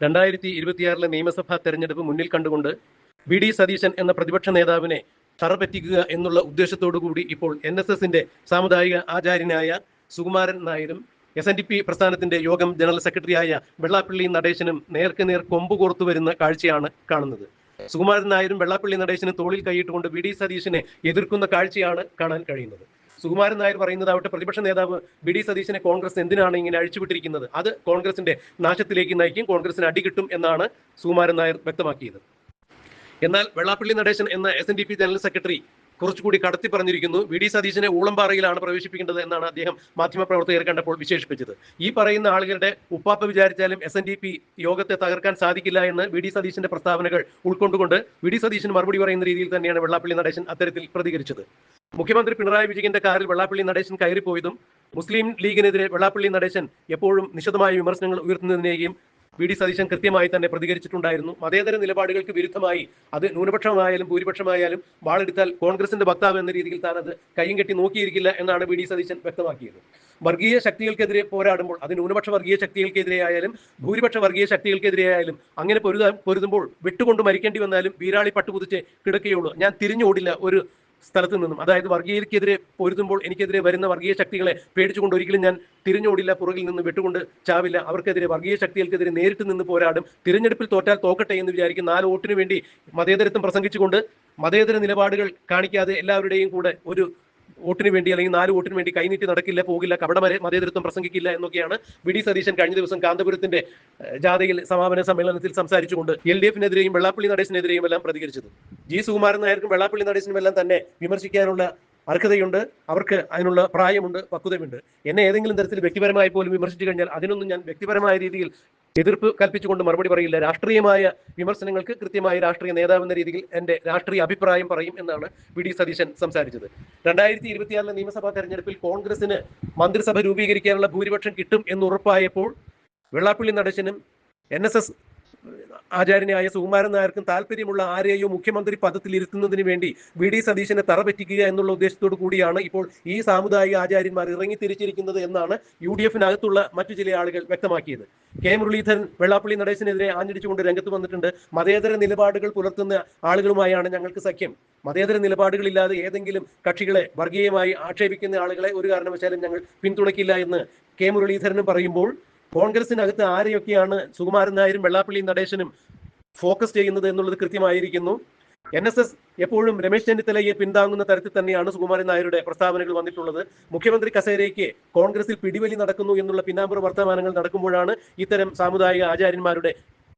രണ്ടായിരത്തി ഇരുപത്തിയാറിലെ നിയമസഭാ തെരഞ്ഞെടുപ്പ് മുന്നിൽ കണ്ടുകൊണ്ട് വി ഡി സതീശൻ എന്ന പ്രതിപക്ഷ നേതാവിനെ തറപറ്റിക്കുക എന്നുള്ള ഉദ്ദേശത്തോടു കൂടി ഇപ്പോൾ എൻ എസ് എസിന്റെ സാമുദായിക ആചാര്യനായ സുകുമാരൻ നായരും എസ് എൻ ഡി പി പ്രസ്ഥാനത്തിന്റെ യോഗം ജനറൽ സെക്രട്ടറിയായ വെള്ളാപ്പള്ളി നടേശനും നേർക്ക് നേർ കൊമ്പ് കോർത്തു വരുന്ന കാഴ്ചയാണ് കാണുന്നത്. സുകുമാരൻ നായരും വെള്ളാപ്പള്ളി നടേശനും തോളിൽ കൈയിട്ടുകൊണ്ട് വി ഡി സതീശനെ എതിർക്കുന്ന കാഴ്ചയാണ് കാണാൻ കഴിയുന്നത്. സുകുമാരൻ നായർ പറയുന്നത് പറയുന്നതാവട്ടെ പ്രതിപക്ഷ നേതാവ് ബി ഡി സതീശനെ കോൺഗ്രസ് എന്തിനാണ് ഇങ്ങനെ അഴിച്ചുവിട്ടിരിക്കുന്നത്? അത് കോൺഗ്രസിന്റെ നാശത്തിലേക്ക് നയിക്കും കോൺഗ്രസിന് അടികിട്ടും എന്നാണ് സുകുമാരൻ നായർ വ്യക്തമാക്കിയത്. എന്നാൽ വെള്ളാപ്പള്ളി നടേശൻ എന്ന S N D P general secretary കുറച്ചുകൂടി കടത്തി പറഞ്ഞിരിക്കുന്നു വി ഡി സതീശനെ ഊളംപാറയിലാണ് പ്രവേശിപ്പിക്കേണ്ടത് എന്നാണ് അദ്ദേഹം മാധ്യമപ്രവർത്തകർ കണ്ടപ്പോൾ വിശേഷിപ്പിച്ചത്. ഈ പറയുന്ന ആളുകളുടെ ഉപ്പാപ്പ വിചാരിച്ചാലും എസ് എൻ ഡി പി യോഗത്തെ തകർക്കാൻ സാധിക്കില്ല എന്ന് വി ഡി സതീശന്റെ പ്രസ്താവനകൾ ഉൾക്കൊണ്ടുകൊണ്ട് വി ഡി സതീശൻ മറുപടി പറയുന്ന രീതിയിൽ തന്നെയാണ് വെള്ളാപ്പള്ളി നടേശൻ അത്തരത്തിൽ പ്രതികരിച്ചത്. മുഖ്യമന്ത്രി പിണറായി വിജയന്റെ കാറിൽ വെള്ളാപ്പള്ളി നടേശൻ കയറിപ്പോയതും മുസ്ലിം ലീഗിനെതിരെ വെള്ളാപ്പള്ളി നടേശൻ എപ്പോഴും നിശിതമായ വിമർശനങ്ങൾ ഉയർത്തുന്നതിനെയും വി ഡി സതീശൻ കൃത്യമായി തന്നെ പ്രതികരിച്ചിട്ടുണ്ടായിരുന്നു. മതേതര നിലപാടുകൾക്ക് വിരുദ്ധമായി അത് ന്യൂനപക്ഷമായാലും ഭൂരിപക്ഷമായാലും വാളെടുത്താൽ കോൺഗ്രസിന്റെ വക്താവ് എന്ന രീതിയിൽ താൻ അത് കയ്യും കെട്ടി നോക്കിയിരിക്കില്ല എന്നാണ് വി ഡി സതീശൻ വ്യക്തമാക്കിയത്. വർഗീയ ശക്തികൾക്കെതിരെ പോരാടുമ്പോൾ അത് ന്യൂനപക്ഷ വർഗീയ ശക്തികൾക്കെതിരെയായാലും ഭൂരിപക്ഷ വർഗീയ ശക്തികൾക്കെതിരെയായാലും അങ്ങനെ പൊരുതാൻ പൊരുതുമ്പോൾ വിട്ടുകൊണ്ട് മരിക്കേണ്ടി വന്നാലും വീരാളി പട്ടുപുതിച്ച് കിടക്കുകയുള്ളൂ ഞാൻ തിരിഞ്ഞോടില്ല ഒരു സ്ഥലത്ത് നിന്നും. അതായത് വർഗീയതയ്ക്കെതിരെ പൊരുതുമ്പോൾ എനിക്കെതിരെ വരുന്ന വർഗീയ ശക്തികളെ പേടിച്ചുകൊണ്ട് ഒരിക്കലും ഞാൻ തിരിഞ്ഞോടില്ല പുറകിൽ നിന്ന് വിട്ടുകൊണ്ട് ചാവില്ല. അവർക്കെതിരെ വർഗീയ ശക്തികൾക്കെതിരെ നേരിട്ട് നിന്ന് പോരാടും. തിരഞ്ഞെടുപ്പിൽ തോറ്റാൽ തോക്കട്ടെ എന്ന് വിചാരിക്കും. നാല് വോട്ടിന് വേണ്ടി മതേതരത്വം പ്രസംഗിച്ചുകൊണ്ട് മതേതര നിലപാടുകൾ കാണിക്കാതെ എല്ലാവരുടെയും കൂടെ ഒരു വോട്ടിന് വേണ്ടി അല്ലെങ്കിൽ നാല് വോട്ടിന് വേണ്ടി കൈനീട്ടി നടക്കില്ല പോകില്ല കപടമരെ മതേതൃത്വം പ്രസംഗിക്കില്ല എന്നൊക്കെയാണ് വി ഡി സതീശൻ കഴിഞ്ഞ ദിവസം കാന്തപുരത്തിന്റെ ജാഥയിൽ സമാപന സമ്മേളനത്തിൽ സംസാരിച്ചുകൊണ്ട് എൽ ഡി എഫിനെതിരെയും വെള്ളാപ്പള്ളി നടേശിനെതിരെയും എല്ലാം പ്രതികരിച്ചത്. ജി സുകുമാരൻ നായർക്കും വെള്ളാപ്പള്ളി നടേശനും എല്ലാം തന്നെ വിമർശിക്കാനുള്ള അർഹതയുണ്ട്. അവർക്ക് അതിനുള്ള പ്രായമുണ്ട് പക്വതയുണ്ട്. എന്നെ ഏതെങ്കിലും തരത്തിൽ വ്യക്തിപരമായി പോലും വിമർശിച്ചു കഴിഞ്ഞാൽ അതിനൊന്നും ഞാൻ വ്യക്തിപരമായ രീതിയിൽ എതിർപ്പ് കൽപ്പിച്ചുകൊണ്ട് മറുപടി പറയില്ല. രാഷ്ട്രീയമായ വിമർശനങ്ങൾക്ക് കൃത്യമായ രാഷ്ട്രീയ നേതാവ് എന്ന രീതിയിൽ എന്റെ രാഷ്ട്രീയ അഭിപ്രായം പറയും എന്നാണ് വി. ഡി. സതീശൻ സംസാരിച്ചത്. രണ്ടായിരത്തി ഇരുപത്തിയാറിലെ നിയമസഭാ തെരഞ്ഞെടുപ്പിൽ കോൺഗ്രസിന് മന്ത്രിസഭ രൂപീകരിക്കാനുള്ള ഭൂരിപക്ഷം കിട്ടും എന്ന് ഉറപ്പായപ്പോൾ വെള്ളാപ്പള്ളി നടേശനും എൻ. എസ്. എസ്. ആചാര്യനായ സുകുമാരൻ നായർക്കും താല്പര്യമുള്ള ആരെയോ മുഖ്യമന്ത്രി പദത്തിൽ ഇരുത്തുന്നതിന് വേണ്ടി വി ഡി സതീശനെ തറപറ്റിക്കുക എന്നുള്ള ഉദ്ദേശത്തോടു കൂടിയാണ് ഇപ്പോൾ ഈ സാമുദായിക ആചാര്യന്മാർ ഇറങ്ങി തിരിച്ചിരിക്കുന്നത് എന്നാണ് യു ഡി എഫിനകത്തുള്ള മറ്റു ചില ആളുകൾ വ്യക്തമാക്കിയത്. കെ മുരളീധരൻ വെള്ളാപ്പള്ളി നടേശനെതിരെ ആഞ്ഞടിച്ചുകൊണ്ട് രംഗത്ത് വന്നിട്ടുണ്ട്. മതേതര നിലപാടുകൾ പുലർത്തുന്ന ആളുകളുമായാണ് ഞങ്ങൾക്ക് സഖ്യം. മതേതര നിലപാടുകളില്ലാതെ ഏതെങ്കിലും കക്ഷികളെ വർഗീയമായി ആക്ഷേപിക്കുന്ന ആളുകളെ ഒരു കാരണവശാലും ഞങ്ങൾ പിന്തുണയ്ക്കില്ല എന്ന് കെ മുരളീധരനും പറയുമ്പോൾ കോൺഗ്രസിനകത്ത് ആരെയൊക്കെയാണ് സുകുമാരൻ നായരും വെള്ളാപ്പള്ളി നടേശനും ഫോക്കസ് ചെയ്യുന്നത് എന്നുള്ളത് കൃത്യമായിരിക്കുന്നു. എൻ എസ് എസ് എപ്പോഴും രമേശ് ചെന്നിത്തലയെ പിന്താങ്ങുന്ന തരത്തിൽ തന്നെയാണ് സുകുമാരൻ നായരുടെ പ്രസ്താവനകൾ വന്നിട്ടുള്ളത്. മുഖ്യമന്ത്രി കസേരയ്ക്ക് കോൺഗ്രസിൽ പിടിവലി നടക്കുന്നു എന്നുള്ള പിന്നാമ്പുറ വർത്തമാനങ്ങൾ നടക്കുമ്പോഴാണ് ഇത്തരം സാമുദായിക ആചാര്യന്മാരുടെ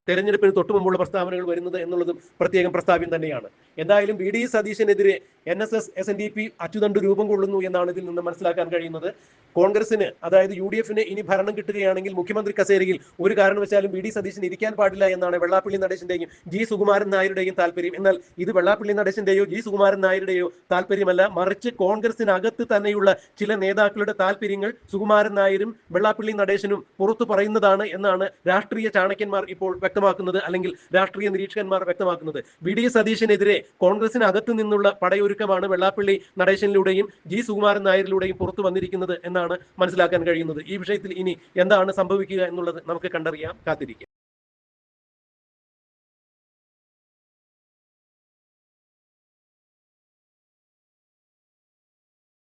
തെരഞ്ഞെടുപ്പിന് തൊട്ടു മുമ്പുള്ള പ്രസ്താവനകൾ വരുന്നത് എന്നുള്ളതും പ്രത്യേകം പ്രസ്താവ്യം തന്നെയാണ്. എന്തായാലും V D സതീശനെതിരെ N S S S N D P അച്ചുതണ്ട് രൂപം കൊള്ളുന്നു എന്നാണ് ഇതിൽ നിന്ന് മനസ്സിലാക്കാൻ കഴിയുന്നത്. കോൺഗ്രസിന് അതായത് യു ഡി എഫിന് ഇനി ഭരണം കിട്ടുകയാണെങ്കിൽ മുഖ്യമന്ത്രി കസേരയിൽ ഒരു കാരണവശാലും വി ഡി സതീശൻ ഇരിക്കാൻ പാടില്ല എന്നാണ് വെള്ളാപ്പള്ളി നടേശന്റെയും ജി സുകുമാരൻ നായരുടെയും താല്പര്യം. എന്നാൽ ഇത് വെള്ളാപ്പള്ളി നടേശന്റെയോ ജി സുകുമാരൻ നായരുടെയോ താല്പര്യമല്ല. മറിച്ച് കോൺഗ്രസിനകത്ത് തന്നെയുള്ള ചില നേതാക്കളുടെ താല്പര്യങ്ങൾ സുകുമാരൻ നായരും വെള്ളാപ്പള്ളി നടേശനും പുറത്തു പറയുന്നതാണ് എന്നാണ് രാഷ്ട്രീയ ചാണക്യന്മാർ ഇപ്പോൾ വ്യക്തമാക്കുന്നത് അല്ലെങ്കിൽ രാഷ്ട്രീയ നിരീക്ഷകന്മാർ വ്യക്തമാക്കുന്നത്. വി. ഡി. സതീശനെതിരെ കോൺഗ്രസിനകത്ത് നിന്നുള്ള പടയൊരുക്കമാണ് വെള്ളാപ്പള്ളി നടേശനിലൂടെയും ജി. സുകുമാരൻ നായരിലൂടെയും പുറത്തു വന്നിരിക്കുന്നത് എന്നാണ് മനസ്സിലാക്കാൻ കഴിയുന്നത്. ഈ വിഷയത്തിൽ ഇനി എന്താണ് സംഭവിക്കുക എന്നുള്ളത് നമുക്ക് കണ്ടറിയാം. കാത്തിരിക്കാം.